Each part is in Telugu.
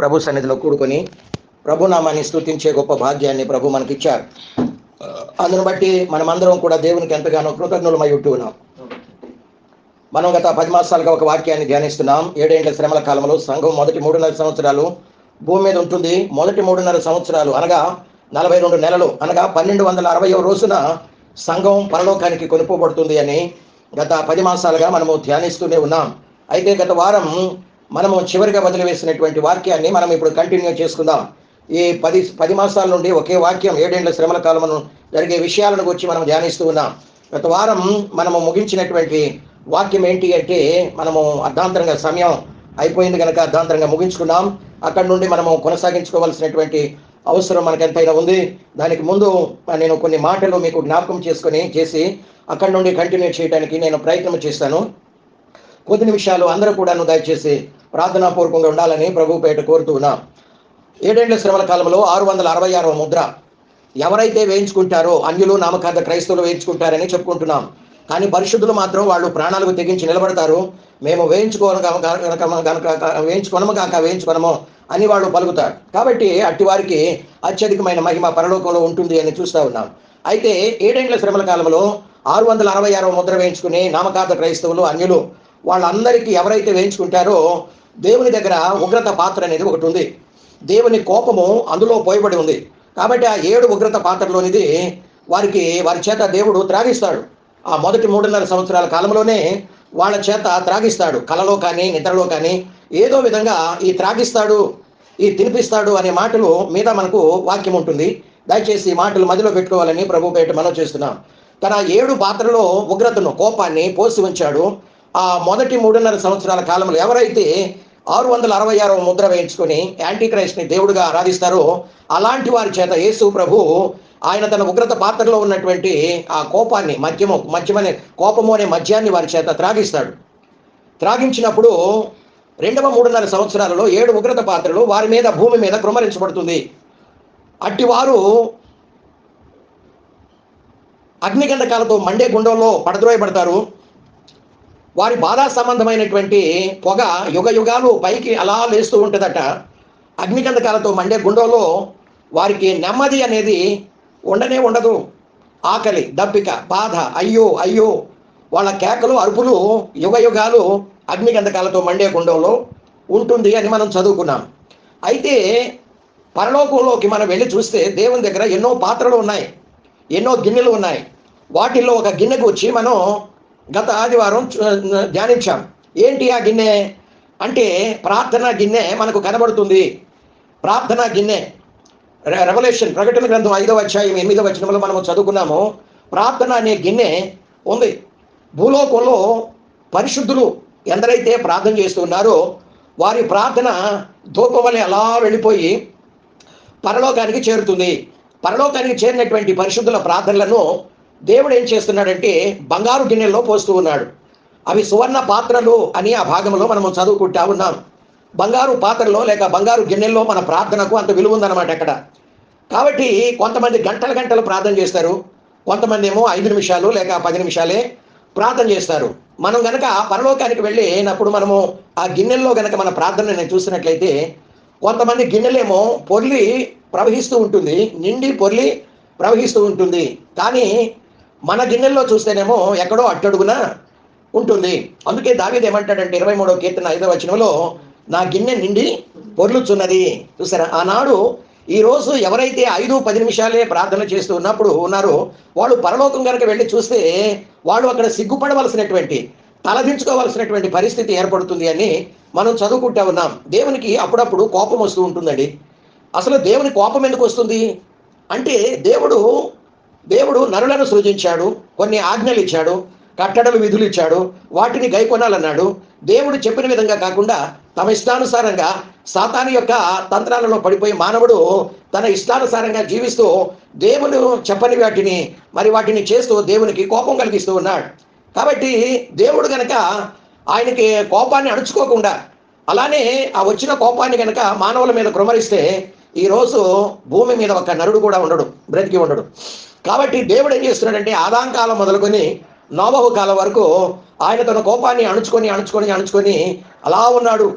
ప్రభు సన్నిధిలో కూడుకొని ప్రభు నామాన్ని గొప్ప భాగ్యాన్ని ప్రభు మనకిచ్చారు. ఇచ్చారు అందును బట్టి మనమందరం కూడా దేవునికి ఎంతగానో కృతజ్ఞులమై ఉంటూ ఉన్నాం. మనం గత పది మాసాలుగా ఒక వాక్యాన్ని ధ్యానిస్తున్నాం. ఏడేండ్ల శ్రమల కాలంలో సంఘం మొదటి మూడున్నర సంవత్సరాలు భూమి మీద ఉంటుంది. మొదటి మూడున్నర సంవత్సరాలు అనగా నలభై రెండు నెలలు అనగా పన్నెండు వందల అరవయో రోజున సంఘం పరలోకానికి కొనుక్కోబడుతుంది అని గత పది మాసాలుగా మనము ధ్యానిస్తూనే ఉన్నాం. అయితే గత వారం మనము చివరిగా వదిలివేసినటువంటి వాక్యాన్ని మనం ఇప్పుడు కంటిన్యూ చేసుకుందాం. ఈ పది పది మాసాల నుండి ఒకే వాక్యం ఏడేండ్ల శ్రమల కాలమును జరిగే విషయాలను గురించి మనం ధ్యానిస్తూ ఉన్నాం. గత వారం మనము ముగించినటువంటి వాక్యం ఏంటి అంటే మనము అర్ధాంతరంగా సమయం అయిపోయింది కనుక అర్ధాంతరంగా ముగించుకున్నాం. అక్కడ నుండి మనము కొనసాగించుకోవాల్సినటువంటి అవసరం మనకు ఎంతైనా ఉంది. దానికి ముందు నేను కొన్ని మాటలు మీకు జ్ఞాపకం చేసుకొని చేసి అక్కడ నుండి కంటిన్యూ చేయడానికి నేను ప్రయత్నం చేస్తాను. కొద్ది నిమిషాలు అందరూ కూడాను దయచేసి ప్రార్థనాపూర్వకంగా ఉండాలని ప్రభు పేట కోరుతూ ఉన్నాం. ఏడేళ్ళ శ్రమల కాలంలో ఆరు వందల అరవై ఆరవ ముద్ర ఎవరైతే వేయించుకుంటారో అన్యులు నామకార్థ క్రైస్తవులు వేయించుకుంటారని చెప్పుకుంటున్నాం. కానీ పరిశుద్ధులు మాత్రం వాళ్ళు ప్రాణాలకు తెగించి నిలబడతారు. మేము వేయించుకోను గనక వేయించుకొనము కాక వేయించుకొనము అని వాళ్ళు పలుకుతారు. కాబట్టి అట్టి వారికి అత్యధికమైన మహిమ పరలోకంలో ఉంటుంది అని చూస్తూ ఉన్నాం. అయితే ఏడేండ్ల శ్రమల కాలంలో ఆరు వందల అరవై ఆరవ ముద్ర వేయించుకుని నామకార్థ క్రైస్తవులు అన్యులు వాళ్ళందరికీ ఎవరైతే వేయించుకుంటారో దేవుని దగ్గర ఉగ్రత పాత్ర అనేది ఒకటి ఉంది. దేవుని కోపము అందులో పోయబడి ఉంది. కాబట్టి ఆ ఏడు ఉగ్రత పాత్రలోనిది వారికి వారి చేత దేవుడు త్రాగిస్తాడు. ఆ మొదటి మూడున్నర సంవత్సరాల కాలంలోనే వాళ్ళ చేత త్రాగిస్తాడు. కలలో కానీ నిద్రలో కానీ ఏదో విధంగా ఈ త్రాగిస్తాడు ఈ తినిపిస్తాడు అనే మాటలు మీద మనకు వాక్యం ఉంటుంది. దయచేసి ఈ మాటలు మదిలో పెట్టుకోవాలని ప్రభు పేట మనం చేస్తున్నాం. తన ఏడు పాత్రలో ఉగ్రతను కోపాన్ని పోసి ఉంచాడు. ఆ మొదటి మూడున్నర సంవత్సరాల కాలంలో ఎవరైతే ఆరు వందల అరవై ఆరవ ముద్ర వేయించుకొని యాంటీ క్రైస్ట్ని దేవుడిగా ఆరాధిస్తారో అలాంటి వారి చేత యేసు ప్రభు ఆయన తన ఉగ్రత పాత్రలో ఉన్నటువంటి ఆ కోపాన్ని మద్యము మద్యమనే కోపము అనే మద్యాన్ని వారి చేత త్రాగిస్తాడు. త్రాగించినప్పుడు రెండవ మూడున్నర సంవత్సరాలలో ఏడు ఉగ్రత పాత్రలు వారి మీద భూమి మీద కృమరించబడుతుంది. అట్టివారు అగ్నిగంధకాలతో మండే గుండంలో పడద్రోయబడతారు. వారి బాధా సంబంధమైనటువంటి పొగ యుగ యుగాలు పైకి అలా లేస్తూ ఉంటుందట. అగ్నికంధకాలతో మండే గుండంలో వారికి నెమ్మది అనేది ఉండనే ఉండదు. ఆకలి దప్పిక బాధ అయ్యో అయ్యో వాళ్ళ కేకలు అరుపులు యుగ యుగాలు అగ్నికంధకాలతో మండే గుండంలో ఉంటుంది అని మనం చదువుకున్నాం. అయితే పరలోకంలోకి మనం వెళ్ళి చూస్తే దేవుని దగ్గర ఎన్నో పాత్రలు ఉన్నాయి. ఎన్నో గిన్నెలు ఉన్నాయి. వాటిల్లో ఒక గిన్నెకు వచ్చి మనం గత ఆదివారం ధ్యానించాం. ఏంటి ఆ గిన్నె? అంటే ప్రార్థన గిన్నె మనకు కనబడుతుంది. ప్రార్థన గిన్నె. రెవల్యూషన్ ప్రకటన గ్రంథం ఐదవ అధ్యాయం ఎనిమిదవ వచనంలో మనం చదువుకున్నాము. ప్రార్థన అనే గిన్నె ఉంది. భూలోకంలో పరిశుద్ధులు ఎందరైతే ప్రార్థన చేస్తున్నారో వారి ప్రార్థన ధూపం అలా వెళ్ళిపోయి పరలోకానికి చేరుతుంది. పరలోకానికి చేరినటువంటి పరిశుద్ధుల ప్రార్థనలను దేవుడు ఏం చేస్తున్నాడంటే బంగారు గిన్నెల్లో పోస్తూ ఉన్నాడు. అవి సువర్ణ పాత్రలు అని ఆ భాగంలో మనము చదువుకుంటా ఉన్నాం. బంగారు పాత్రలో లేక బంగారు గిన్నెల్లో మన ప్రార్థనకు అంత విలువ ఉందన్నమాట అక్కడ కాబట్టి కొంతమంది గంటల గంటలు ప్రార్థన చేస్తారు. కొంతమంది ఏమో ఐదు నిమిషాలు లేక పది నిమిషాలే ప్రార్థన చేస్తారు. మనం గనక పరలోకానికి వెళ్ళినప్పుడు మనము ఆ గిన్నెల్లో గనక మన ప్రార్థన నేను చూసినట్లయితే కొంతమంది గిన్నెలేమో పొర్లి ప్రవహిస్తూ ఉంటుంది నిండి పొర్లి ప్రవహిస్తూ ఉంటుంది. కానీ మన గిన్నెల్లో చూస్తేనేమో ఎక్కడో అట్టడుగున ఉంటుంది. అందుకే దావీది ఏమంటాడంటే ఇరవై మూడో కీర్తన ఐదవ వచనంలో నా గిన్నె నిండి పొర్లుచున్నది. చూసారా? ఆనాడు ఈ రోజు ఎవరైతే ఐదు పది నిమిషాలే ప్రార్థన చేస్తూ ఉన్నప్పుడు ఉన్నారో వాళ్ళు పరలోకం కనుక వెళ్ళి చూస్తే వాళ్ళు అక్కడ సిగ్గుపడవలసినటువంటి తలదించుకోవాల్సినటువంటి పరిస్థితి ఏర్పడుతుంది అని మనం చదువుకుంటా ఉన్నాం. దేవునికి అప్పుడప్పుడు కోపం వస్తూ ఉంటుందండి. అసలు దేవుని కోపం ఎందుకు వస్తుంది? అంటే దేవుడు దేవుడు నరులను సృజించాడు కొన్ని ఆజ్ఞలు ఇచ్చాడు కట్టడలు విధులు ఇచ్చాడు వాటిని గైకొనాలన్నాడు. దేవుడు చెప్పిన విధంగా కాకుండా తమ ఇష్టానుసారంగా సాతాను యొక్క తంత్రాలలో పడిపోయి మానవుడు తన ఇష్టానుసారంగా జీవిస్తూ దేవుడు చెప్పని వాటిని మరి వాటిని చేస్తూ దేవునికి కోపం కలిగిస్తూ ఉన్నాడు. కాబట్టి దేవుడు గనక ఆయనకి కోపాన్ని అణుచుకోకుండా అలానే ఆ వచ్చిన కోపాన్ని గనక మానవుల మీద కృమరిస్తే ఈ రోజు భూమి మీద ఒక నరుడు కూడా ఉండడు బ్రతికి ఉండడు. కాబట్టి దేవుడు ఏం చేస్తున్నాడంటే ఆదాంకాలం మొదలుకొని నోబహు కాలం వరకు ఆయన తన కోపాన్ని అణుచుకొని అణుచుకొని అణుచుకొని అలా ఉన్నాడు.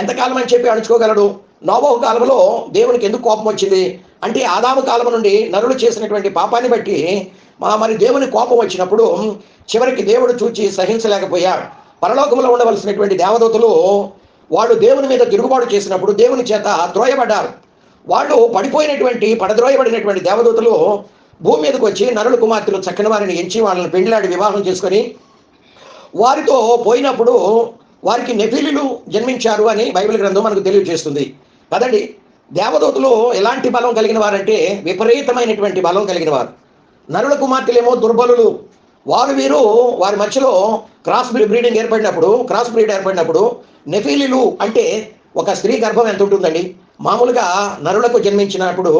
ఎంతకాలం అని చెప్పి అణుచుకోగలడు? నోబహు కాలంలో దేవునికి ఎందుకు కోపం వచ్చింది? అంటే ఆదాము కాలం నుండి నరులు చేసినటువంటి పాపాన్ని బట్టి మా మరి దేవుని కోపం వచ్చినప్పుడు చివరికి దేవుడు చూచి సహించలేకపోయాడు. పరలోకంలో ఉండవలసినటువంటి దేవదూతలు వాళ్ళు దేవుని మీద తిరుగుబాటు చేసినప్పుడు దేవుని చేత ద్రోయబడ్డారు. వాళ్ళు పడిపోయినటువంటి పడద్రోయబడినటువంటి దేవదూతలు భూమి మీదకి వచ్చి నరుల కుమార్తెలు చక్కని వారిని ఎంచి వాళ్ళని పెండ్లాడి వివాహం చేసుకొని వారితో పోయినప్పుడు వారికి నెఫిలీలు జన్మించారు అని బైబిల్ గ్రంథం మనకు తెలియజేస్తుంది. పదండి. దేవదూతలు ఎలాంటి బలం కలిగిన వారంటే విపరీతమైనటువంటి బలం కలిగిన వారు. నరుల కుమార్తెలేమో దుర్బలులు. వారు వీరు వారి మధ్యలో క్రాస్ బ్రీడింగ్ ఏర్పడినప్పుడు క్రాస్ బ్రీడ్ ఏర్పడినప్పుడు నెఫీలీలు అంటే ఒక స్త్రీ గర్భం ఎంత ఉంటుందండి? మామూలుగా నరులకు జన్మించినప్పుడు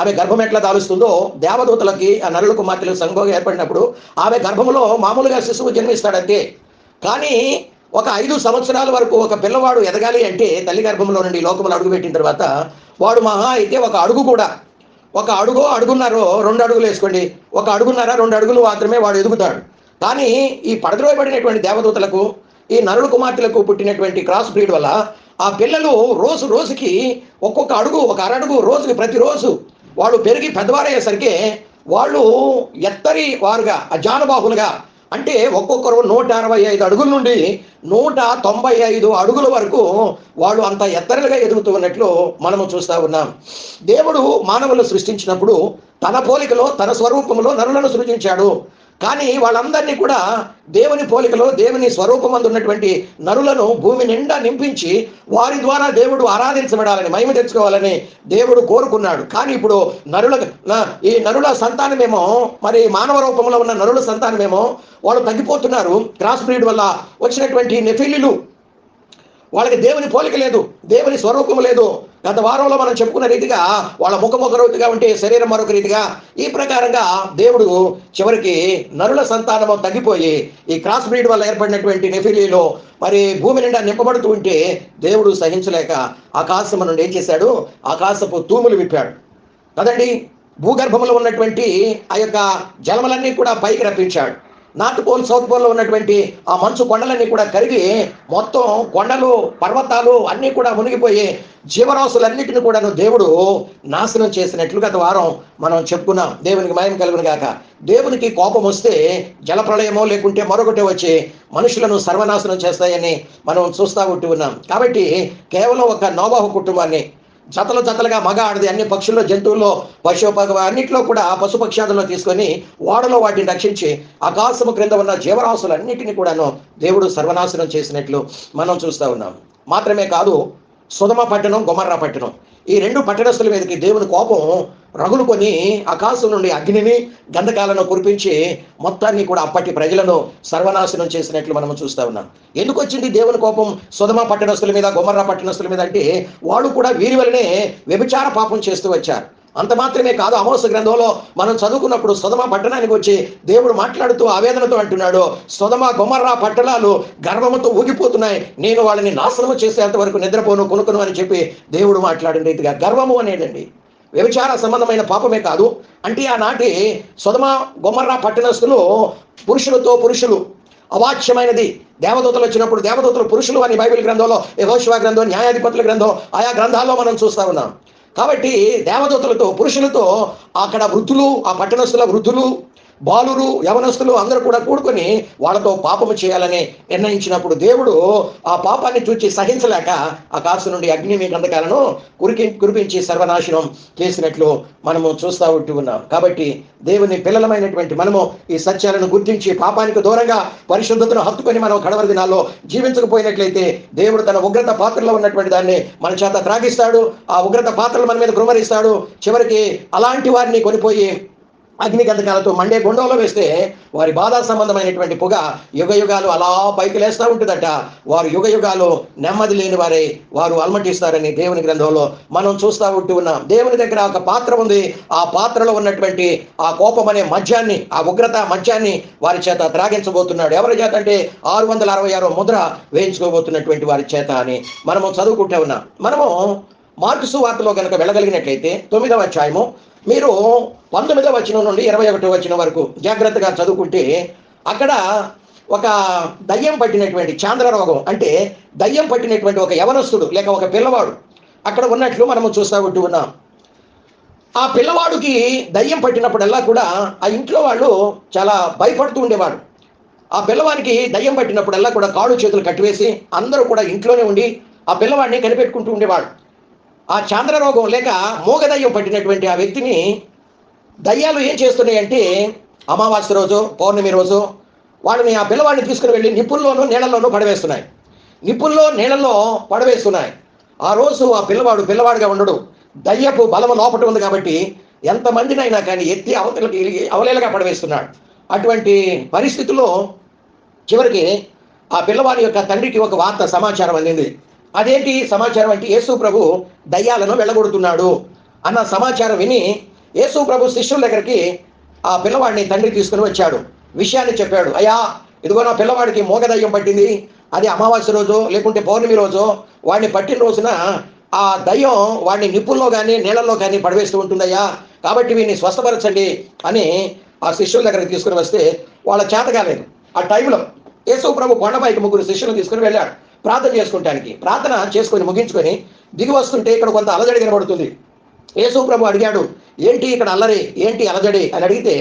ఆమె గర్భం ఎట్లా దాలుస్తుందో దేవదూతలకి ఆ నరుల కుమార్తెలు సంఘం ఏర్పడినప్పుడు ఆమె గర్భంలో మామూలుగా శిశువు జన్మిస్తాడంతే. కానీ ఒక ఐదు సంవత్సరాల వరకు ఒక పిల్లవాడు ఎదగాలి అంటే తల్లి గర్భంలో నుండి లోకములు లోకంలో అడుగుపెట్టిన తర్వాత వాడు మహా అయితే ఒక అడుగు కూడా. ఒక అడుగు అడుగున్నారో రెండు అడుగులు వేసుకోండి. ఒక అడుగున్నారా రెండు అడుగులు మాత్రమే వాడు ఎదుగుతాడు. కానీ ఈ పడద్రోయబడినటువంటి దేవదూతలకు ఈ నరుల కుమార్తెలకు పుట్టినటువంటి క్రాస్ బ్రీడ్ వల్ల ఆ పిల్లలు రోజు రోజుకి ఒక్కొక్క అడుగు ఒక అరడుగు రోజుకి ప్రతిరోజు వాళ్ళు పెరిగి పెద్దవారయ్యేసరికి వాళ్ళు ఎత్తరి వారుగా అజానుబాహులుగా అంటే ఒక్కొక్కరు నూట అరవై ఐదు అడుగుల నుండి నూట తొంభై ఐదు అడుగుల వరకు వాళ్ళు అంత ఎత్తరలుగా ఎదుగుతూ ఉన్నట్లు మనము చూస్తూ ఉన్నాం. దేవుడు మానవులు సృష్టించినప్పుడు తన పోలికలో తన స్వరూపంలో నరులను సృజించాడు. కానీ వాళ్ళందరినీ కూడా దేవుని పోలికలో దేవుని స్వరూపమందు ఉన్నటువంటి నరులను భూమి నిండా నింపించి వారి ద్వారా దేవుడు ఆరాధించబడాలని మహిమ తెచ్చుకోవాలని దేవుడు కోరుకున్నాడు. కానీ ఇప్పుడు నరుల ఈ నరుల సంతానమేమో మరి మానవ రూపంలో ఉన్న నరుల సంతానమేమో వాళ్ళు తగ్గిపోతున్నారు. క్రాస్ బ్రీడ్ వల్ల వచ్చినటువంటి నెఫిలీలు వాళ్ళకి దేవుని పోలిక లేదు దేవుని స్వరూపం లేదు. గత వారంలో మనం చెప్పుకున్న రీతిగా వాళ్ళ ముఖం ఒక రీతిగా ఉంటే శరీరం మరొక రీతిగా. ఈ ప్రకారంగా దేవుడు చివరికి నరుల సంతానము తగ్గిపోయి ఈ క్రాస్ బ్రీడ్ వల్ల ఏర్పడినటువంటి నెఫిలీలో మరి భూమి నిండా నింపబడుతూ ఉంటే దేవుడు సహించలేక ఆకాశం నుండి ఏం చేశాడు? ఆకాశపు తూములు విప్పాడు. కదండి? భూగర్భంలో ఉన్నటువంటి ఆ యొక్క జలములన్నీ కూడా పైకి రప్పించాడు. నార్త్ పోల్ సౌత్ పోల్లో ఉన్నటువంటి ఆ మంచు కొండలన్నీ కూడా కరిగి మొత్తం కొండలు పర్వతాలు అన్నీ కూడా మునిగిపోయి జీవరాశులన్నిటిని కూడాను దేవుడు నాశనం చేసినట్లు గత వారం మనం చెప్పుకున్నాం. దేవునికి మయం కలుగును గాక. దేవునికి కోపం వస్తే జలప్రళయమో లేకుంటే మరొకటి వచ్చి మనుషులను సర్వనాశనం చేస్తాయని మనం చూస్తూ ఉంటూ ఉన్నాం. కాబట్టి కేవలం ఒక నోబాహు కుటుంబాన్ని జతలు జతలుగా మగ ఆడది అన్ని పక్షుల్లో జంతువుల్లో పశుప అన్నింటిలో కూడా పశుపక్షాదుల్లో తీసుకొని ఓడలో వాటిని రక్షించి ఆకాశము క్రింద ఉన్న జీవరాశులన్నిటిని కూడాను దేవుడు సర్వనాశనం చేసినట్లు మనం చూస్తూ ఉన్నాం. మాత్రమే కాదు సుధమ పట్టణం గొమర్రా పట్టణం. ఈ రెండు పట్టణస్తుల మీదకి దేవుని కోపం రగులు కొని ఆకాశం నుండి అగ్నిని గంధకాలను కురిపించి మొత్తాన్ని కూడా అప్పటి ప్రజలను సర్వనాశనం చేసినట్లు మనం చూస్తూ ఉన్నాం. ఎందుకు వచ్చింది దేవుని కోపం? సుధమ పట్టణస్తుల మీద గుమర్ర పట్టణస్తుల మీద అంటే వాళ్ళు కూడా వీరి వలనే వ్యభిచార పాపం చేస్తూ వచ్చారు. అంత మాత్రమే కాదు అమోస గ్రంథంలో మనం చదువుకున్నప్పుడు సుధమ పట్టణానికి వచ్చి దేవుడు మాట్లాడుతూ ఆవేదనతో అంటున్నాడు సుధమ గొమర్రా పట్టణాలు గర్వముతో ఊగిపోతున్నాయి నేను వాళ్ళని నాశనము చేసేంత వరకు నిద్రపోను కొనుక్కును అని చెప్పి దేవుడు మాట్లాడిన రీతిగా గర్వము అనేదండి. వ్యభిచార సంబంధమైన పాపమే కాదు. అంటే ఆనాటి సుధమ గొమర్రా పట్టణస్తులు పురుషులతో పురుషులు అవాచ్యమైనది. దేవదూతలు వచ్చినప్పుడు దేవదూతలు పురుషులు అని బైబిల్ గ్రంథంలో యహోశివ గ్రంథం న్యాయాధిపతుల గ్రంథం ఆయా గ్రంథాల్లో మనం చూస్తా ఉన్నాం. కాబట్టి దేవదూతలతో పురుషులతో అక్కడ వృద్ధులు ఆ పట్టణస్తుల వృద్ధులు బాలురు యవనస్తులు అందరూ కూడా కూడుకొని వాళ్ళతో పాపము చేయాలని నిర్ణయించినప్పుడు దేవుడు ఆ పాపాన్ని చూచి సహించలేక ఆకాశం నుండి అగ్ని మీ గంధకాలను కురికి కురిపించి సర్వనాశనం చేసినట్లు మనము చూస్తూ ఉంటూ ఉన్నాం. కాబట్టి దేవుని పిల్లలమైనటువంటి మనము ఈ సత్యాలను గుర్తించి పాపానికి దూరంగా పరిశుద్ధతను హత్తుకొని మనం కడవరి దినాల్లో జీవించకపోయినట్లయితే దేవుడు తన ఉగ్రత పాత్రలో ఉన్నటువంటి దాన్ని మన చేత త్రాగిస్తాడు. ఆ ఉగ్రత పాత్రలు మన మీద గుమరిస్తాడు చివరికి అలాంటి వారిని కొనిపోయి అగ్ని గంధకాలతో మండే గుండంలో వేస్తే వారి బాధా సంబంధమైనటువంటి పొగ యుగ యుగాలు అలా పైకి లేస్తూ ఉంటుందట. వారు యుగ యుగాలు నెమ్మది లేని వారే వారు అలమటిస్తారని దేవుని గ్రంథంలో మనం చూస్తూ ఉంటూ ఉన్నాం. దేవుని దగ్గర ఒక పాత్ర ఉంది. ఆ పాత్రలో ఉన్నటువంటి ఆ కోపం అనే మద్యాన్ని ఆ ఉగ్రత మద్యాన్ని వారి చేత త్రాగించబోతున్నాడు. ఎవరి చేత అంటే ఆరు వందల అరవై ఆరో ముద్ర వేయించుకోబోతున్నటువంటి వారి చేత అని మనము చదువుకుంటూ ఉన్నాం. మనము మార్క్సు వార్తలో కనుక వెళ్ళగలిగినట్లయితే తొమ్మిదవ అధ్యాయము మీరు పంతొమ్మిదవ వచనం నుండి ఇరవై ఒకటో వచనం వరకు జాగ్రత్తగా చదువుకుంటే అక్కడ ఒక దయ్యం పట్టినటువంటి చాంద్ర రోగం అంటే దయ్యం పట్టినటువంటి ఒక యవనస్తుడు లేక ఒక పిల్లవాడు అక్కడ ఉన్నట్లు మనము చూస్తూ ఉంటూ ఉన్నాం. ఆ పిల్లవాడికి దయ్యం పట్టినప్పుడల్లా కూడా ఆ ఇంట్లో వాళ్ళు చాలా భయపడుతూ ఉండేవాడు ఆ పిల్లవాడికి దయ్యం పట్టినప్పుడల్లా కూడా కాడు చేతులు కట్టివేసి అందరూ కూడా ఇంట్లోనే ఉండి ఆ పిల్లవాడిని కనిపెట్టుకుంటూ ఉండేవాడు ఆ చాంద్ర రోగం లేక మూగదయ్యం పట్టినటువంటి ఆ వ్యక్తిని దయ్యాలు ఏం చేస్తున్నాయంటే అమావాస్య రోజు పౌర్ణమి రోజు వాళ్ళని ఆ పిల్లవాడిని తీసుకుని వెళ్ళి నిప్పుల్లోనూ నీళ్ళల్లోనూ పడవేస్తున్నాయి. నిప్పుల్లో నీళ్ళల్లో పడవేస్తున్నాయి. ఆ రోజు ఆ పిల్లవాడు పిల్లవాడిగా ఉండడు. దయ్యపు బలము లోపట ఉంది కాబట్టి ఎంతమందినైనా కానీ ఎత్తి అవతలకి అవలేలుగా పడవేస్తున్నాడు. అటువంటి పరిస్థితుల్లో చివరికి ఆ పిల్లవాడి యొక్క తండ్రికి ఒక వార్త సమాచారం అందింది. అదేంటి సమాచారం అంటే యేసు ప్రభు దయ్యాలను వెళ్ళగొడుతున్నాడు అన్న సమాచారం విని యేసు ప్రభు శిష్యుల దగ్గరికి ఆ పిల్లవాడిని తండ్రి తీసుకుని వచ్చాడు. విషయాన్ని చెప్పాడు. అయ్యా ఇదిగో నా పిల్లవాడికి మోగదయ్యం పట్టింది. అది అమావాస్య రోజు లేకుంటే పౌర్ణమి రోజు వాడిని పట్టిన రోజున ఆ దయ్యం వాడిని నిప్పుల్లో కానీ నీళ్ళల్లో కానీ పడవేస్తూ ఉంటుందయ్యా. కాబట్టి వీడిని స్వస్థపరచండి అని ఆ శిష్యుల దగ్గరికి తీసుకుని వస్తే వాళ్ళ చేత కాలేదు. ఆ టైంలో యేసు ప్రభు కొండపైకి ముగ్గురు శిష్యులను తీసుకుని వెళ్ళాడు. ప్రార్థన చేసుకుంటానికి ప్రార్థన చేసుకొని ముగించుకొని దిగి వస్తుంటే ఇక్కడ కొంత అలజడి కనబడుతుంది యేసు ప్రభు అడిగాడు ఏంటి ఇక్కడ అల్లరి? ఏంటి అలజడి? అని అడిగితే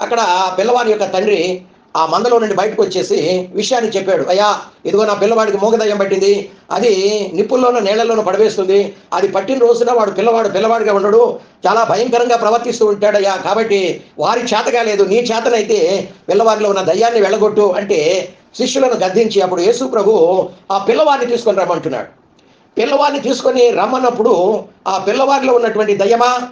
అక్కడ ఆ పిల్లవాడి యొక్క తండ్రి ఆ మందలో నుండి బయటకు వచ్చేసి విషయాన్ని చెప్పాడు. అయ్యా ఇదిగో నా పిల్లవాడికి మూగదయ్యం పట్టింది. అది నిప్పుల్లోనూ నీళ్ళలోనూ పడవేస్తుంది. అది పట్టిన రోజున వాడు పిల్లవాడు పిల్లవాడిగా ఉండడు. చాలా భయంకరంగా ప్రవర్తిస్తూ ఉంటాడయ్యా కాబట్టి వారి చేతగా లేదు. నీ చేతనైతే పిల్లవాడిలో ఉన్న దయ్యాన్ని వెళ్ళగొట్టు అంటే శిష్యులను గద్దించి అప్పుడు యేసు ప్రభు ఆ పిల్లవాడిని తీసుకొని రమ్మంటున్నాడు. పిల్లవాడిని తీసుకొని రమ్మన్నప్పుడు ఆ పిల్లవాడిలో ఉన్నటువంటి దయ్యమా?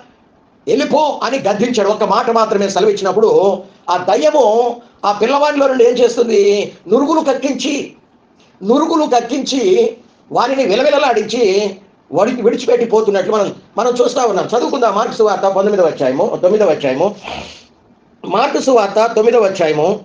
వెళ్ళిపో అని గద్దించాడు. ఒక మాట మాత్రమే సెలవిచ్చినప్పుడు ఆ దయ్యము ఆ పిల్లవాడిలో నుండి ఏం చేస్తుంది? నురుగులు కక్కించి నురుగులు కక్కించి వారిని విలవిలలాడించి వడికి విడిచిపెట్టి పోతున్నట్లు మనం మనం చూస్తా ఉన్నాం. చదువుకుందాం. మార్క్స్ వార్త పంతొమ్మిదవ అధ్యాయము తొమ్మిదవ అధ్యాయము. మార్క్స్ వార్త తొమ్మిదవ అధ్యాయము.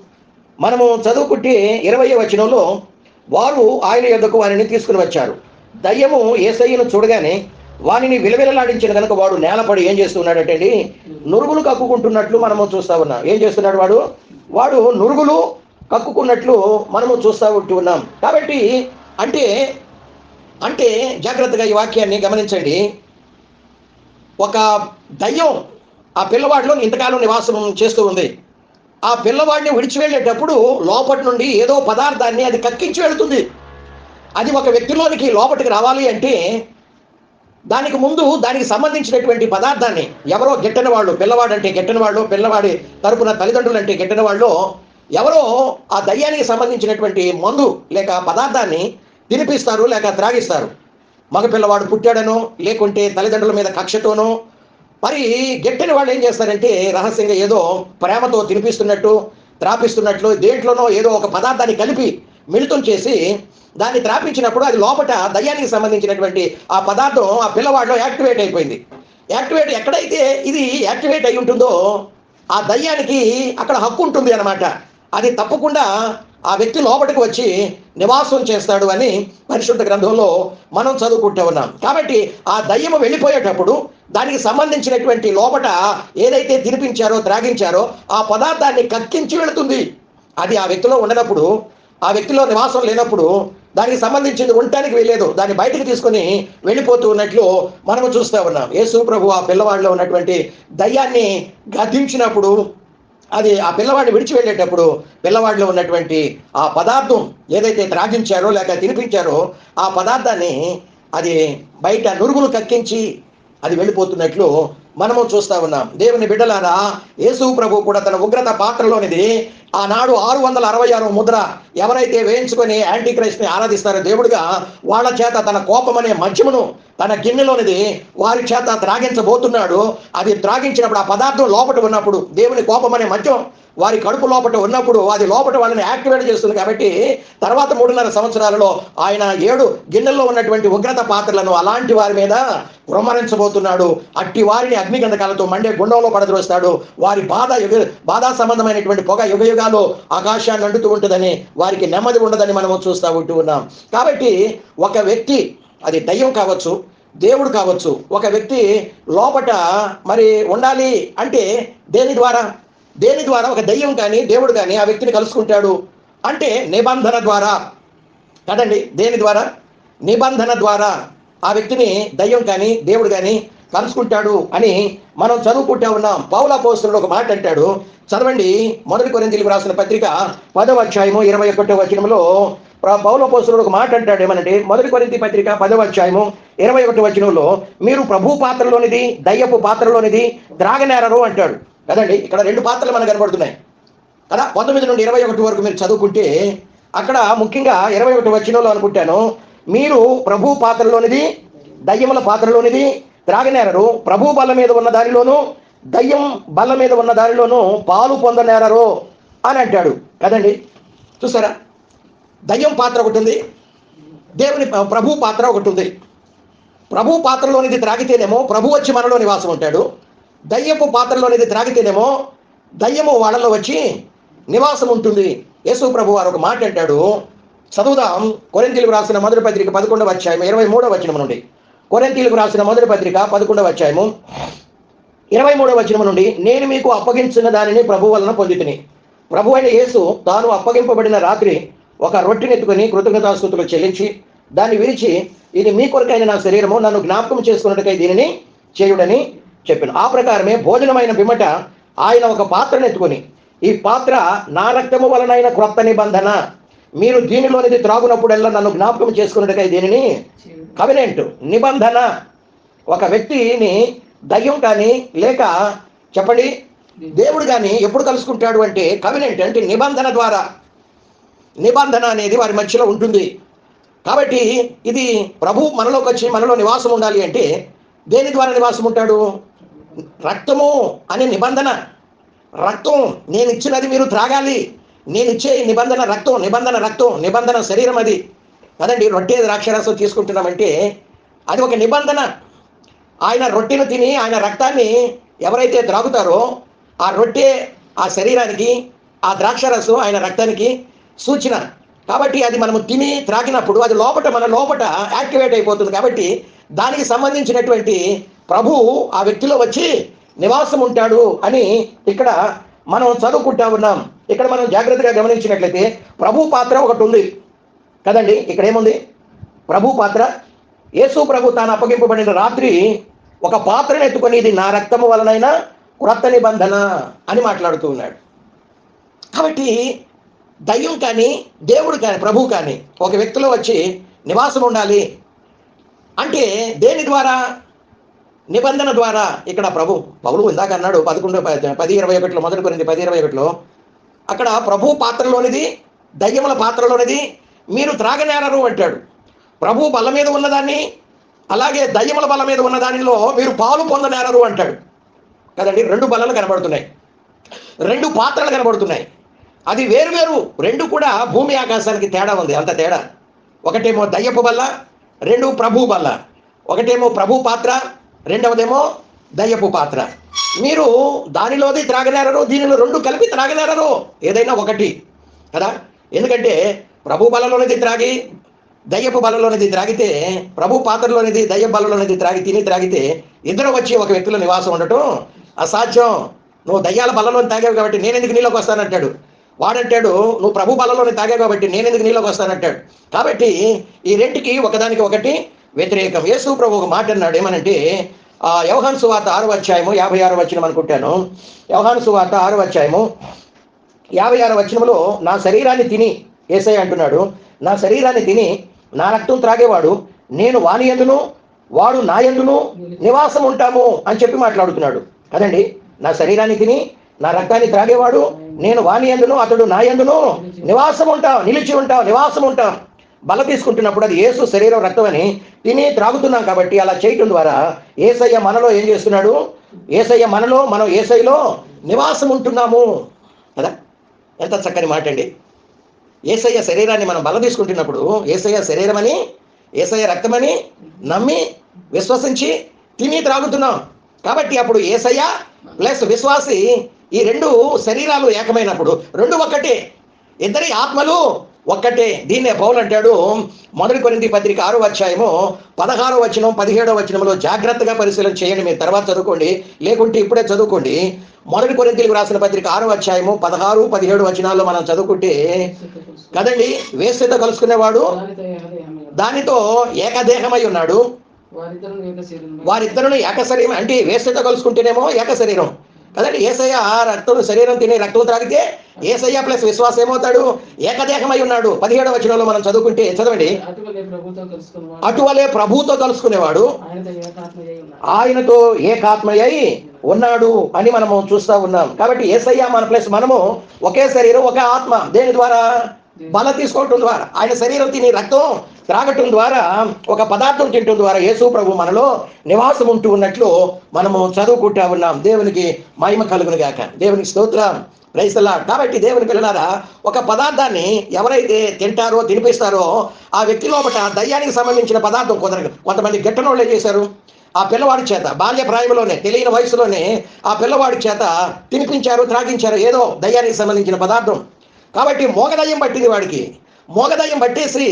మనము చదువుకుంటే ఇరవై వచనంలో వారు ఆయన యొద్దకు వారిని తీసుకుని వచ్చారు. దయ్యము ఏసయ్యను చూడగానే వానిని విలవిలలాడించిన కనుక వాడు నేలపడి ఏం చేస్తున్నాడంటే అండి నురుగులు కక్కుకుంటున్నట్లు మనము చూస్తా ఉన్నాం. ఏం చేస్తున్నాడు వాడు? వాడు నురుగులు కక్కుకున్నట్లు మనము చూస్తూ ఉంటూ ఉన్నాం. కాబట్టి అంటే అంటే జాగ్రత్తగా ఈ వాక్యాన్ని గమనించండి. ఒక దయ్యం ఆ పిల్లవాడిలో ఇంతకాలం నివాసం చేస్తూ ఉంది. ఆ పిల్లవాడిని విడిచి వెళ్ళేటప్పుడు లోపటి నుండి ఏదో పదార్థాన్ని అది కక్కించి వెళుతుంది. అది ఒక వ్యక్తిలోనికి లోపటికి రావాలి అంటే దానికి ముందు దానికి సంబంధించినటువంటి పదార్థాన్ని ఎవరో గిట్టని వాళ్ళు పిల్లవాడు అంటే గిట్టని వాళ్ళు పిల్లవాడి తరపున తల్లిదండ్రులు అంటే గిట్టని వాళ్ళు ఎవరో ఆ దయ్యానికి సంబంధించినటువంటి మందు లేక పదార్థాన్ని తినిపిస్తారు లేక త్రాగిస్తారు. మగ పిల్లవాడు పుట్టాడనో లేకుంటే తల్లిదండ్రుల మీద కక్షతోనో మరి గెట్టిన వాళ్ళు ఏం చేస్తారంటే రహస్యంగా ఏదో ప్రేమతో తినిపిస్తున్నట్టు త్రాపిస్తున్నట్లు దేంట్లోనో ఏదో ఒక పదార్థాన్ని కలిపి మిళితం చేసి దాన్ని త్రాపించినప్పుడు అది లోపట దయ్యానికి సంబంధించినటువంటి ఆ పదార్థం ఆ పిల్లవాడిలో యాక్టివేట్ అయిపోయింది. యాక్టివేట్ ఎక్కడైతే ఇది యాక్టివేట్ అయి ఉంటుందో ఆ దయ్యానికి అక్కడ హక్కు ఉంటుంది అన్నమాట. అది తప్పకుండా ఆ వ్యక్తి లోపలికి వచ్చి నివాసం చేస్తాడు అని పరిశుద్ధ గ్రంథంలో మనం చదువుకుంటూ ఉన్నాం. కాబట్టి ఆ దయ్యము వెళ్ళిపోయేటప్పుడు దానికి సంబంధించినటువంటి లోపట ఏదైతే తినిపించారో త్రాగించారో ఆ పదార్థాన్ని కక్కించి వెళుతుంది. అది ఆ వ్యక్తిలో ఉండనప్పుడు ఆ వ్యక్తిలో నివాసం లేనప్పుడు దానికి సంబంధించింది ఉండటానికి వెళ్ళలేదు దాన్ని బయటకు తీసుకొని వెళ్ళిపోతూ ఉన్నట్లు మనము చూస్తూ ఉన్నాం. యేసు ప్రభు ఆ పిల్లవాడిలో ఉన్నటువంటి దయ్యాన్ని గతించినప్పుడు అది ఆ పిల్లవాడిని విడిచి వెళ్ళేటప్పుడు పిల్లవాడిలో ఉన్నటువంటి ఆ పదార్థం ఏదైతే త్రాగించారో లేక తినిపించారో ఆ పదార్థాన్ని అది బయట నురుగులు కక్కించి అది వెళ్ళిపోతున్నట్లు మనము చూస్తా ఉన్నాం. దేవుని బిడ్డలారా యేసు ప్రభు కూడా తన ఉగ్రత పాత్రలోనిది ఆనాడు ఆరు వందల అరవై ఆరు ముద్ర ఎవరైతే వేయించుకొని యాంటీ క్రైస్ట్ని ఆరాధిస్తారో దేవుడిగా వాళ్ళ చేత తన కోపం అనే మద్యమును తన గిన్నెలోనిది వారి చేత త్రాగించబోతున్నాడు. అది త్రాగించినప్పుడు ఆ పదార్థం లోపట ఉన్నప్పుడు దేవుని కోపం అనే మద్యం వారి కడుపు లోపట ఉన్నప్పుడు అది లోపట వాళ్ళని యాక్టివేట్ చేస్తుంది కాబట్టి తర్వాత మూడున్నర సంవత్సరాలలో ఆయన ఏడు గిన్నెల్లో ఉన్నటువంటి ఉగ్రత పాత్రలను అలాంటి వారి మీద కురమరించబోతున్నాడు అట్టి వారిని అగ్నిగంధకాలతో మండే గుండంలో పడద్రోస్తాడు. వారి బాధ యుగ బాధా సంబంధమైనటువంటి పొగ యుగయుగాలు ఆకాశాన్ని అంటుతూ ఉంటుందని వారికి నెమ్మది ఉండదని మనము చూస్తూ ఉంటూ ఉన్నాం. కాబట్టి ఒక వ్యక్తి అది దయ్యం కావచ్చు దేవుడు కావచ్చు ఒక వ్యక్తి లోపట మరి ఉండాలి అంటే దేని ద్వారా? దేని ద్వారా? ఒక దయ్యం కానీ దేవుడు కానీ ఆ వ్యక్తిని కలుసుకుంటాడు అంటే నిబంధన ద్వారా. కదండి దేని ద్వారా? నిబంధన ద్వారా. ఆ వ్యక్తిని దయ్యం కానీ దేవుడు కానీ కలుసుకుంటాడు అని మనం చదువుకుంటా ఉన్నాం. పౌల పోస్తుడు ఒక మాట అంటాడు. చదవండి మొదటి కొరింతలకు రాసిన పత్రిక పదవ అధ్యాయము ఇరవై ఒకటో వచనంలో ప్ర- పౌల పోస్తుడు ఒక మాట అంటాడు ఏమనంటే మొదటి కొరింతి పత్రిక పదవ అధ్యాయము ఇరవై ఒకటి వచనంలో మీరు ప్రభు పాత్రలోనిది దయ్యపు పాత్రలోనిది త్రాగనేరరు అంటాడు. కదండి? ఇక్కడ రెండు పాత్రలు మనకు కనబడుతున్నాయి. కదా? పంతొమ్మిది నుండి ఇరవై ఒకటి వరకు మీరు చదువుకుంటే అక్కడ ముఖ్యంగా ఇరవై ఒకటి వచ్చినలో అనుకుంటాను. మీరు ప్రభు పాత్రలోనిది దయ్యముల పాత్రలోనిది త్రాగనేరరు ప్రభు బల్ల మీద ఉన్న దానిలోను దయ్యం బల్ల మీద ఉన్న దానిలోను పాలు పొందనేరరు అని అంటాడు. కదండి? చూసారా? దయ్యం పాత్ర ఒకటి ఉంది. దేవుని ప్రభు పాత్ర ఒకటి ఉంది. ప్రభు పాత్రలోనిది త్రాగితేనేమో ప్రభు వచ్చి మనలో నివాసం ఉంటాడు. దయ్యపు పాత్రలో అనేది త్రాగితేనేమో దయ్యము వాళ్ళలో వచ్చి నివాసం ఉంటుంది. యేసు ప్రభు వారు ఒక మాట అంటాడు. చదువుదాం. కొరెంతీలకు రాసిన మొదటి పత్రిక పదకొండవ అధ్యాయం ఇరవై మూడవ వచనం నుండి. కొరెంతీలకు రాసిన మొదటి పత్రిక పదకొండవ అధ్యాయము ఇరవై మూడవ వచనం నుండి నేను మీకు అప్పగించిన దానిని ప్రభు వలన పొందితిని. ప్రభు అయిన యేసు తాను అప్పగింపబడిన రాత్రి ఒక రొట్టెనెత్తుకుని ఎత్తుకొని చెల్లించి దాన్ని విరిచి ఇది మీ కొరకైన నా శరీరము నన్ను జ్ఞాపకం చేసుకున్నట్టుకై దీనిని చేయుడని చెప్పాను. ఆ ప్రకారమే భోజనమైన పిమ్మట ఆయన ఒక పాత్రను ఎత్తుకొని ఈ పాత్ర నా రక్తము వలనైన క్రొత్త నిబంధన. మీరు దీనిలోనిది త్రాగునప్పుడల్లా నన్ను జ్ఞాపకం చేసుకున్నట్టుగా దీనిని కవినెంట్. నిబంధన. ఒక వ్యక్తిని దయ్యం కానీ లేక చెప్పండి దేవుడు కానీ ఎప్పుడు కలుసుకుంటాడు అంటే కవినెంట్ అంటే నిబంధన ద్వారా. నిబంధన అనేది వారి మధ్యలో ఉంటుంది. కాబట్టి ఇది ప్రభు మనలోకి వచ్చి మనలో నివాసం ఉండాలి అంటే దేని ద్వారా నివాసం ఉంటాడు? రక్తము అనే నిబంధన. రక్తం నేను ఇచ్చినది మీరు త్రాగాలి. నేను ఇచ్చే ఈ నిబంధన రక్తం నిబంధన రక్తం నిబంధన శరీరం అది. కదండి రొట్టె ద్రాక్షరసం తీసుకుంటున్నామంటే అది ఒక నిబంధన. ఆయన రొట్టెను తిని ఆయన రక్తాన్ని ఎవరైతే త్రాగుతారో ఆ రొట్టె ఆ శరీరానికి ఆ ద్రాక్షరసం ఆయన రక్తానికి సూచన. కాబట్టి అది మనము తిని త్రాగినప్పుడు అది లోపట మన లోపట యాక్టివేట్ అయిపోతుంది కాబట్టి దానికి సంబంధించినటువంటి ప్రభు ఆ వ్యక్తిలో వచ్చి నివాసం ఉంటాడు అని ఇక్కడ మనం చదువుకుంటా ఉన్నాం. ఇక్కడ మనం జాగ్రత్తగా గమనించినట్లయితే ప్రభు పాత్ర ఒకటి ఉంది. కదండి ఇక్కడ ఏముంది? ప్రభు పాత్ర. యేసు ప్రభు తాను అప్పగింపబడిన రాత్రి ఒక పాత్రను ఎత్తుకొని ఇది నా రక్తము వలనైనా క్రొత్త నిబంధన అని మాట్లాడుతూ ఉన్నాడు. కాబట్టి దయ్యం కానీ దేవుడు కానీ ప్రభు కానీ ఒక వ్యక్తిలో వచ్చి నివాసం ఉండాలి అంటే దేని ద్వారా? నిబంధన ద్వారా ఇక్కడ ప్రభు పౌలు ఇందాక అన్నాడు పదకొండు పది ఇరవై ఒకటిలో మొదటి కొరింది పది ఇరవై ఒకటిలో అక్కడ ప్రభు పాత్రలోనిది దయ్యముల పాత్రలోనిది మీరు త్రాగనేరరు అంటాడు. ప్రభు బల్ల మీద ఉన్నదాన్ని అలాగే దయ్యముల బల మీద ఉన్న దానిలో మీరు పాలు పొందనేరరు అంటాడు. కదండి రెండు బల్లలు కనబడుతున్నాయి. రెండు పాత్రలు కనబడుతున్నాయి. అది వేరు వేరు రెండు కూడా భూమి ఆకాశానికి తేడా ఉంది అంత తేడా. ఒకటేమో దయ్యపు బల్ల రెండు ప్రభు బల్ల. ఒకటేమో ప్రభు పాత్ర రెండవదేమో దయ్యపు పాత్ర. మీరు దానిలోది త్రాగనేరరు దీనిలో రెండు కలిపి త్రాగనేరరు. ఏదైనా ఒకటి. కదా? ఎందుకంటే ప్రభు బలలోనిది త్రాగి దయ్యపు బలలోనిది త్రాగితే ప్రభు పాత్రలోనిది దయ్య బలలోనిది త్రాగి తిని త్రాగితే ఇద్దరు వచ్చి ఒక వ్యక్తిలో నివాసం ఉండటం అసాధ్యం. నువ్వు దయ్యాల బలంలో తాగావు కాబట్టి నేను ఎందుకు నీలోకి వస్తానంటాడు? వాడంటాడు నువ్వు ప్రభు బలలోని తాగావు కాబట్టి నేను ఎందుకు నీలోకి వస్తానంటాడు? కాబట్టి ఈ రెంటికి ఒకదానికి ఒకటి వ్యతిరేకం. యేసు ప్రభు ఒక మాట అన్నాడు ఏమనంటే ఆ యవహాన్ సువార్త ఆరు అధ్యాయము యాభై ఆరు వచ్చినం అనుకుంటాను. యవహాన్ సువార్త ఆరు అధ్యాయము యాభై ఆరు వచ్చినములో నా శరీరాన్ని తిని ఏసై అంటున్నాడు నా శరీరాన్ని తిని నా రక్తం త్రాగేవాడు నేను వాని ఎందును వాడు నా ఎందును నివాసం ఉంటాము అని చెప్పి మాట్లాడుతున్నాడు. కదండి నా శరీరాన్ని తిని నా రక్తాన్ని త్రాగేవాడు నేను వాని ఎందును అతడు నా ఎందును నివాసం ఉంటావు నిలిచి ఉంటావు నివాసం ఉంటాం బల తీసుకుంటున్నప్పుడు అది ఏసు శరీరం రక్తం అని తిని త్రాగుతున్నాం కాబట్టి అలా చేయటం ద్వారా ఏసయ్య మనలో ఏం చేస్తున్నాడు? ఏసయ్య మనలో మనం ఏసయ్యలో నివాసం ఉంటున్నాము. కదా? ఎంత చక్కని మాట అండి. ఏసయ్య శరీరాన్ని మనం బల తీసుకుంటున్నప్పుడు ఏసయ్య శరీరం అని ఏసయ్య రక్తమని నమ్మి విశ్వసించి తిని త్రాగుతున్నాం. కాబట్టి అప్పుడు ఏసయ్య ప్లస్ విశ్వాసి ఈ రెండు శరీరాలు ఏకమైనప్పుడు రెండు ఒక్కటే. ఇద్దరి ఆత్మలు ఒక్కటే. దీన్నే పౌలు అంటాడు మొదటి కొరింది పత్రిక ఆరో అధ్యాయము పదహారో వచనం పదిహేడో వచనంలో జాగ్రత్తగా పరిశీలన చేయండి మీరు తర్వాత చదువుకోండి లేకుంటే ఇప్పుడే చదువుకోండి. మొదటి కొరింతలకు రాసిన పత్రిక ఆరో అధ్యాయము పదహారు పదిహేడు వచనాల్లో మనం చదువుకుంటే కదండి వేస్తతో కలుసుకునేవాడు? దానితో ఏకదేహమై ఉన్నాడు. వారిద్దరూ ఏక శరీరమే. వారిద్దరును ఏక శరీరం అంటే వేసతో కలుసుకుంటేనేమో ఏక శరీరం కదండి ఏసయ్య రక్తం శరీరం తిని రక్తం త్రాగితే ఏసయ్య ప్లస్ విశ్వాసం ఏమవుతాడు? ఏకదేహమై ఉన్నాడు. పదిహేడవ వచనంలో మనం చదువుకుంటే చదవండి? అటువలే ప్రభుతో కలుసుకునేవాడు. ఆయనతో ఏకాత్మయ్యై ఉన్నాడు. ఆయనతో ఏకాత్మయ్యై ఉన్నాడు అని మనము చూస్తా ఉన్నాం. కాబట్టి ఏసయ్య మన ప్లస్ మనము ఒకే శరీరం ఒకే ఆత్మ దేని ద్వారా? బల తీసుకోవటం ద్వారా. ఆయన శరీరం తిని రక్తం త్రాగటం ద్వారా ఒక పదార్థం తినటం ద్వారా యేసు ప్రభు మనలో నివాసం ఉంటూ ఉన్నట్లు మనము చదువుకుంటా ఉన్నాం. దేవునికి మహిమ కలుగును గాక. దేవునికి స్తోత్రం. రైసలా కాబట్టి దేవుని పిల్లలారా ఒక పదార్థాన్ని ఎవరైతే తింటారో తినిపిస్తారో ఆ వ్యక్తి లోపల దయ్యానికి సంబంధించిన పదార్థం కొందరు కొంతమంది గిట్టనోళ్ళే చేశారు. ఆ పిల్లవాడి చేత బాల్య ప్రాయంలోనే తెలియని వయసులోనే ఆ పిల్లవాడి చేత తినిపించారు త్రాగించారు ఏదో దయ్యానికి సంబంధించిన పదార్థం. కాబట్టి మోగదయ్యం పట్టింది వాడికి. మోగదయం పట్టేసి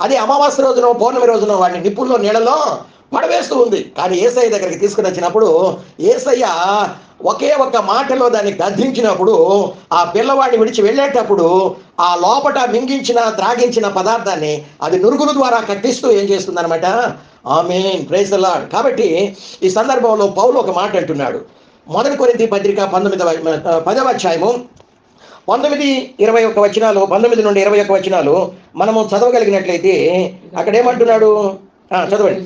అది అమావాస్య రోజున పౌర్ణమి రోజున వాడిని నిప్పుల్లో నీళ్ళలో పడవేస్తూ ఉంది. కానీ ఏసయ్య దగ్గరికి తీసుకుని వచ్చినప్పుడు ఏసయ్య ఒకే ఒక్క మాటలో దాన్ని గద్దించినప్పుడు ఆ పిల్లవాడిని విడిచి వెళ్ళేటప్పుడు ఆ లోపట మింగించిన త్రాగించిన పదార్థాన్ని అది నురుగుల ద్వారా కట్టిస్తూ ఏం చేస్తుందన్నమాట? ఆమె ప్రేసలాడ్ కాబట్టి ఈ సందర్భంలో పౌలు ఒక మాట అంటున్నాడు. మొదటి కొరింతి పత్రిక పంతొమ్మిదవ పదవ అధ్యాయము పంతొమ్మిది ఇరవై ఒక్క వచనాలు పంతొమ్మిది నుండి ఇరవై ఒక్క వచనాలు మనము చదవగలిగినట్లయితే అక్కడ ఏమంటున్నాడు? చదవండి.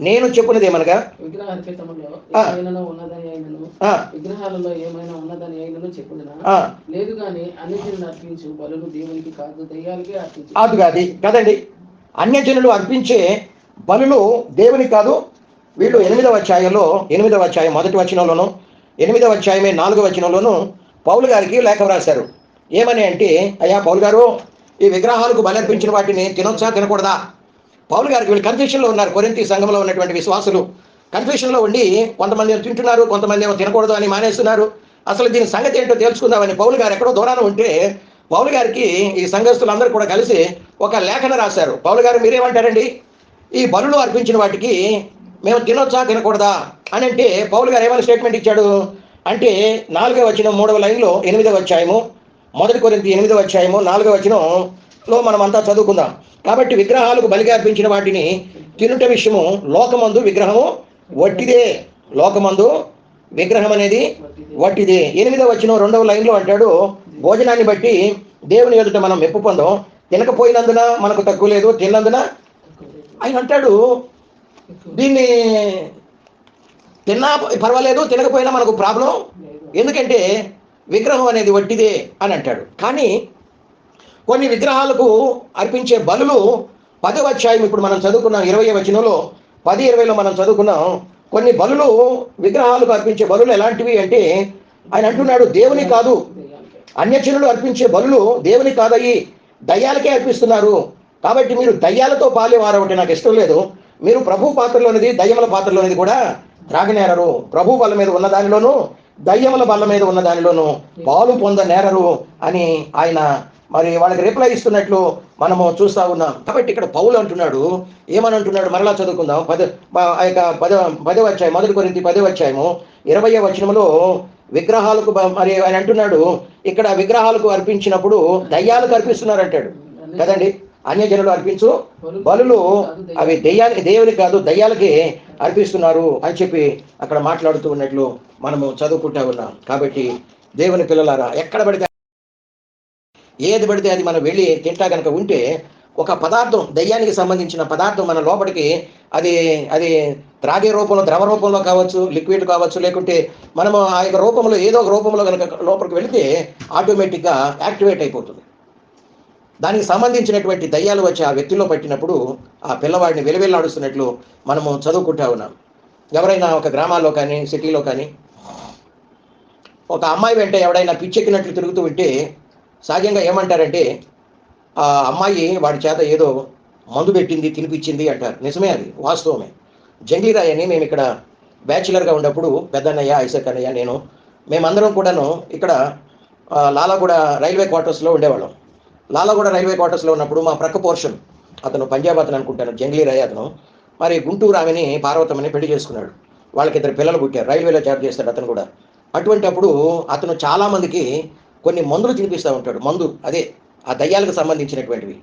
నేను చెప్పినది ఏమనగా? విగ్రహాలలో ఏమైనా ఉన్నదని అయినను చెప్పుదునా లేదు గాని అన్నిటిని అర్పించు బలులు దేవునికి కాదు దయ్యాలకే అర్పించు. కాదు కాదు కదండి. అన్యజనులు అర్పించే బలులు దేవునికి కాదు. వీళ్ళు ఎనిమిదవ అధ్యాయంలో ఎనిమిదవ అధ్యాయం మొదటి వచనంలోను ఎనిమిదవ అధ్యాయమే నాలుగవ వచనంలోను పౌలు గారికి లేఖ రాశారు ఏమని అంటే అయ్యా పౌలు గారు ఈ విగ్రహాలకు బలర్పించిన వాటిని తినొచ్చా తినకూడదా? పౌలు గారికి వీళ్ళు కన్ఫ్యూషన్లో ఉన్నారు కొరింతి సంఘంలో ఉన్నటువంటి విశ్వాసులు. కన్ఫ్యూషన్లో ఉండి కొంతమంది ఏమో తింటున్నారు కొంతమంది ఏమో తినకూడదు అని మానేస్తున్నారు. అసలు దీని సంగతి ఏంటో తెలుసుకుందామని పౌలు గారు ఎక్కడో దూరాన ఉంటే పౌలు గారికి ఈ సంఘస్థులందరూ కూడా కలిసి ఒక లేఖన రాశారు. పౌలు గారు మీరేమంటారండి? ఈ బరులు అర్పించిన వాటికి మేము తినొచ్చా తినకూడదా? అని అంటే పౌలు గారు ఏమైనా స్టేట్మెంట్ ఇచ్చాడు? అంటే నాలుగవ వచ్చిన మూడవ లైన్లో ఎనిమిదవ అధ్యాయము మొదటి కొరింతి ఎనిమిదవ అధ్యాయము నాలుగవ వచనంలో మనం అంతా చదువుకుందాం. కాబట్టి విగ్రహాలకు బలిగా అర్పించిన వాటిని తినుట విషయము లోకమందు విగ్రహము వట్టిదే. లోకమందు విగ్రహం అనేది వట్టిదే. ఎనిమిదవ వచ్చిన రెండవ లైన్లో అంటాడు భోజనాన్ని బట్టి దేవుని ఎదుట మనం మెప్పు పొందాం. తినకపోయినందున మనకు తక్కువ లేదు తిన్నందున ఆయన అంటాడు దీన్ని తిన్నా పర్వాలేదు తినకపోయినా మనకు ప్రాబ్లం. ఎందుకంటే విగ్రహం అనేది వట్టిదే అని అంటాడు. కానీ కొన్ని విగ్రహాలకు అర్పించే బలులు పది వచ్చాయి ఇప్పుడు మనం చదువుకున్నాం ఇరవై వచనంలో పది ఇరవైలో మనం చదువుకున్నాం. కొన్ని బలులు విగ్రహాలకు అర్పించే బలులు ఎలాంటివి అంటే ఆయన అంటున్నాడు దేవుని కాదు. అన్యచనులు అర్పించే బలులు దేవుని కాదయ్యి దయ్యాలకే అర్పిస్తున్నారు. కాబట్టి మీరు దయ్యాలతో పాలేవారవటే నాకు ఇష్టం లేదు. మీరు ప్రభు పాత్రలోనిది దయ్యముల పాత్రలోనిది కూడా త్రాగనేరరు. ప్రభు బల మీద ఉన్న దానిలోను దయ్యముల బల్ల మీద ఉన్న దానిలోను పాలు పొందనేరరు అని ఆయన మరి వాళ్ళకి రిప్లై ఇస్తున్నట్లు మనము చూస్తా ఉన్నాం. కాబట్టి ఇక్కడ పౌలు అంటున్నాడు ఏమని అంటున్నాడు మరలా చదువుకుందాం. పద ఆ యొక్క పద పదవ వచ్చాయి మొదటి కొరింది పదే వచ్చాయము ఇరవై వచనంలో విగ్రహాలకు మరి ఆయన అంటున్నాడు ఇక్కడ విగ్రహాలకు అర్పించినప్పుడు దయ్యాలకు అర్పిస్తున్నారు అంటాడు కదండి? అన్యజనులు అర్పించు బలులు అవి దెయ్యానికి దేవుని కాదు దయ్యాలకి అర్పిస్తున్నారు అని చెప్పి అక్కడ మాట్లాడుతూ ఉన్నట్లు మనము చదువుకుంటా ఉన్నాం. కాబట్టి దేవుని పిల్లలారా ఎక్కడ పడితే ఏది పడితే అది మనం వెళ్ళి తింటా కనుక ఉంటే ఒక పదార్థం దయ్యానికి సంబంధించిన పదార్థం మన లోపలికి అది అది త్రాగే రూపంలో ద్రవ రూపంలో కావచ్చు లిక్విడ్ కావచ్చు లేకుంటే మనము ఆ యొక్క రూపంలో ఏదో ఒక రూపంలో కనుక లోపలికి వెళితే ఆటోమేటిక్గా యాక్టివేట్ అయిపోతుంది. దానికి సంబంధించినటువంటి దయ్యాలు వచ్చి ఆ వ్యక్తిలో పట్టినప్పుడు ఆ పిల్లవాడిని వెలువెల్లాడుస్తున్నట్లు మనము చదువుకుంటా ఉన్నాం. ఎవరైనా ఒక గ్రామాల్లో కానీ సిటీలో కానీ ఒక అమ్మాయి వెంట ఎవడైనా పిచ్చెక్కినట్లు తిరుగుతూ ఉంటే సహజంగా ఏమంటారంటే ఆ అమ్మాయి వాడి చేత ఏదో మందు పెట్టింది తినిపించింది అంటారు. నిజమే అది వాస్తవమే. జంగీరాయని అని మేము ఇక్కడ బ్యాచులర్గా ఉన్నప్పుడు పెద్దన్నయ్య ఐసక్ అన్నయ్య నేను మేమందరం కూడాను ఇక్కడ లాలాగూడ రైల్వే క్వార్టర్స్లో ఉండేవాళ్ళం. లాలాగూడ రైల్వే క్వార్టర్స్లో ఉన్నప్పుడు మా ప్రక్క పోర్షన్ అతను పంజాబ్ అతను అనుకుంటాను జంగ్లీ రాయ్ అతను. మరి గుంటూరు ఆమెని పార్వతమని పెళ్ళి చేసుకున్నాడు. వాళ్ళకి ఇద్దరు పిల్లలు పుట్టారు రైల్వేలో జాబ్ చేస్తాడు అతను కూడా. అటువంటి అప్పుడు అతను చాలామందికి కొన్ని మందులు తినిపిస్తూ ఉంటాడు. మందు అదే ఆ దయ్యాలకు సంబంధించినటువంటివి.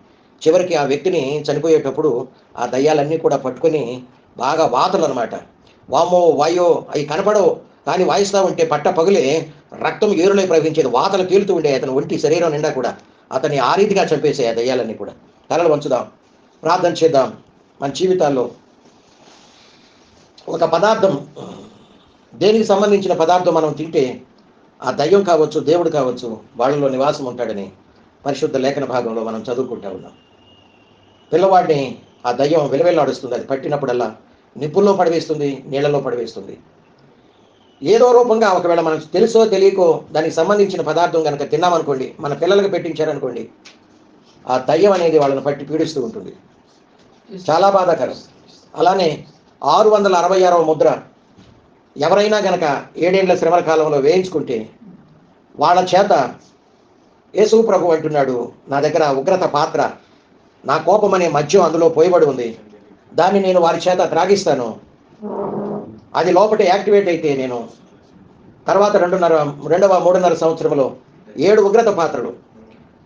చివరికి ఆ వ్యక్తిని చనిపోయేటప్పుడు ఆ దయ్యాలన్నీ కూడా పట్టుకొని బాగా వాతలు అనమాట వామో వాయో అవి కనపడవు. కానీ వాయిస్తూ ఉంటే పట్ట పగులే రక్తం ఏరులై ప్రవహించేది వాతలు తేలుతూ ఉండే అతని ఒంటి శరీరం నిండా కూడా. అతన్ని ఆ రీతిగా చంపేసే ఆ దయ్యాలన్నీ కూడా. కలలు వంచుదాం. ప్రార్థన చేద్దాం మన జీవితాల్లో. ఒక పదార్థం దేనికి సంబంధించిన పదార్థం మనం తింటే ఆ దయ్యం కావచ్చు దేవుడు కావచ్చు వాళ్ళలో నివాసం ఉంటాడని పరిశుద్ధ లేఖన భాగంలో మనం చదువుకుంటా ఉన్నాం. పిల్లవాడిని ఆ దయ్యం విలవెల్లాడుస్తుంది అది పట్టినప్పుడల్లా నిప్పుల్లో పడవేస్తుంది నీళ్ళలో పడవేస్తుంది. ఏదో రూపంగా ఒకవేళ మనం తెలుసో తెలియకో దానికి సంబంధించిన పదార్థం కనుక తిన్నామనుకోండి మన పిల్లలకు పెట్టించారనుకోండి ఆ దయ్యం అనేది వాళ్ళని పట్టి పీడిస్తూ ఉంటుంది. చాలా బాధాకరం. అలానే ఆరు వందల అరవై ఆరవ ముద్ర ఎవరైనా గనక ఏడేండ్ల శ్రమల కాలంలో వేయించుకుంటే వాళ్ళ చేత యేసు ప్రభు అంటున్నాడు నా దగ్గర ఉగ్రత పాత్ర నా కోపం అనే మద్యం అందులో పోయబడి ఉంది. దాన్ని నేను వారి చేత త్రాగిస్తాను. అది లోపల యాక్టివేట్ అయితే నేను తర్వాత రెండున్నర రెండవ మూడున్నర సంవత్సరంలో ఏడు ఉగ్రత పాత్రలు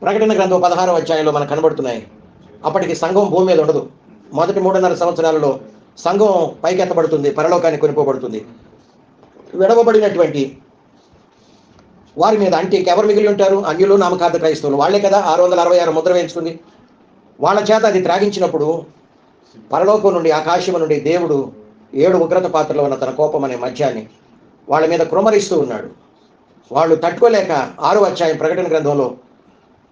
ప్రకటన గ్రంథం పదహారవ అధ్యాయంలో మనకు కనబడుతున్నాయి. అప్పటికి సంఘం భూమి మీద ఉండదు. మొదటి మూడున్నర సంవత్సరాలలో సంఘం పైకెత్తబడుతుంది పరలోకాన్ని కొనిపోబడుతుంది. విడవబడినటువంటి వారి మీద అంటే ఇంకెవరు మిగిలి ఉంటారు? అన్యులు నామకార్థ క్రైస్తవులు. వాళ్ళే కదా ఆరు వందల అరవై ఆరు ముద్ర వేయించుకుంది. వాళ్ళ చేత అది త్రాగించినప్పుడు పరలోకం నుండి ఆకాశం నుండి దేవుడు ఏడు ఉగ్రత పాత్రలో ఉన్న తన కోపం అనే మధ్యాన్ని వాళ్ళ మీద కృమరిస్తూ ఉన్నాడు. వాళ్ళు తట్టుకోలేక ఆరో అధ్యాయం ప్రకటన గ్రంథంలో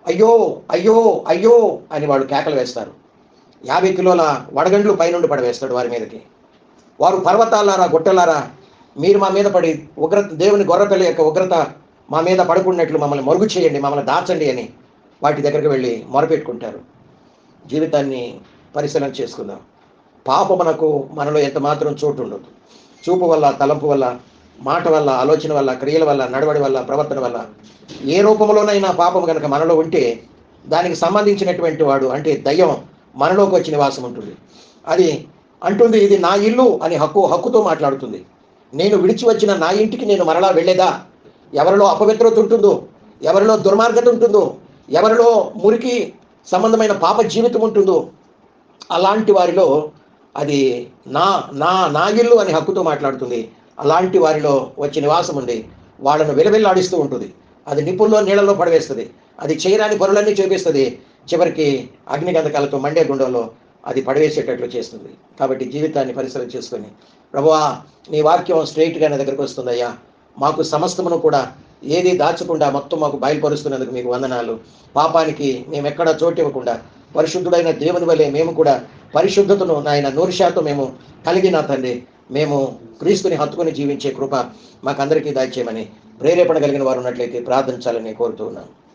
అయ్యో అయ్యో అయ్యో అని వాళ్ళు కేకలు వేస్తారు. యాభై కిలోల వడగండ్లు పైనుండి పడవేస్తాడు వారి మీదకి. వారు పర్వతాలారా గుట్టలారా మీరు మా మీద పడి ఉగ్రత దేవుని గొర్రెపిల్ల యొక్క ఉగ్రత మా మీద పడుకున్నట్లు మమ్మల్ని మరుగు చేయండి మమ్మల్ని దాచండి అని వాటి దగ్గరికి వెళ్ళి మొరపెట్టుకుంటారు. జీవితాన్ని పరిశీలన చేసుకుందాం. పాపమునకు మనలో ఎంత మాత్రం చోటు ఉండదు. చూపు వల్ల తలంపు వల్ల మాట వల్ల ఆలోచన వల్ల క్రియల వల్ల నడవడి వల్ల ప్రవర్తన వల్ల ఏ రూపంలోనైనా పాపం కనుక మనలో ఉంటే దానికి సంబంధించినటువంటి వాడు అంటే దయ్యం మనలోకి వచ్చి నివాసం ఉంటుంది. అది అంటుంది ఇది నా ఇల్లు అని హక్కు హక్కుతో మాట్లాడుతుంది. నేను విడిచి వచ్చిన నా ఇంటికి నేను మరలా వెళ్ళేదా? ఎవరిలో అపవిత్రత ఉంటుందో ఎవరిలో దుర్మార్గత ఉంటుందో ఎవరిలో మురికి సంబంధమైన పాప జీవితం ఉంటుందో అలాంటి వారిలో అది నా నా నా ఇల్లు అని హక్కుతో మాట్లాడుతుంది. అలాంటి వారిలో వచ్చి నివాసం ఉంది. వాళ్ళను విలవిల్లాడిస్తూ ఉంటుంది. అది నిపుణుల్లో నీళ్ళలో పడవేస్తుంది. అది చేయరాని పనులన్నీ చూపిస్తుంది. చివరికి అగ్నిగంధకాలతో మండే గుండంలో అది పడవేసేటట్లు చేస్తుంది. కాబట్టి జీవితాన్ని పరిసరం చేసుకొని ప్రభువా నీ వాక్యం స్ట్రైట్గా నా దగ్గరకు వస్తుందయ్యా. మాకు సమస్తమును కూడా ఏది దాచకుండా మొత్తం మాకు బయలుపరుస్తున్నందుకు మీకు వందనాలు. పాపానికి మేము ఎక్కడా చోటు ఇవ్వకుండా పరిశుద్ధుడైన దేవుని వలె మేము కూడా పరిశుద్ధతను నాయన నూరు శాతం మేము కలిగిన తండ్రి. మేము క్రీస్తుని హత్తుకుని జీవించే కృప మాకందరికీ దాచేయమని ప్రేరేపణ కలిగిన వారు ఉన్నట్లయితే ప్రార్థించాలని కోరుతూ ఉన్నాను.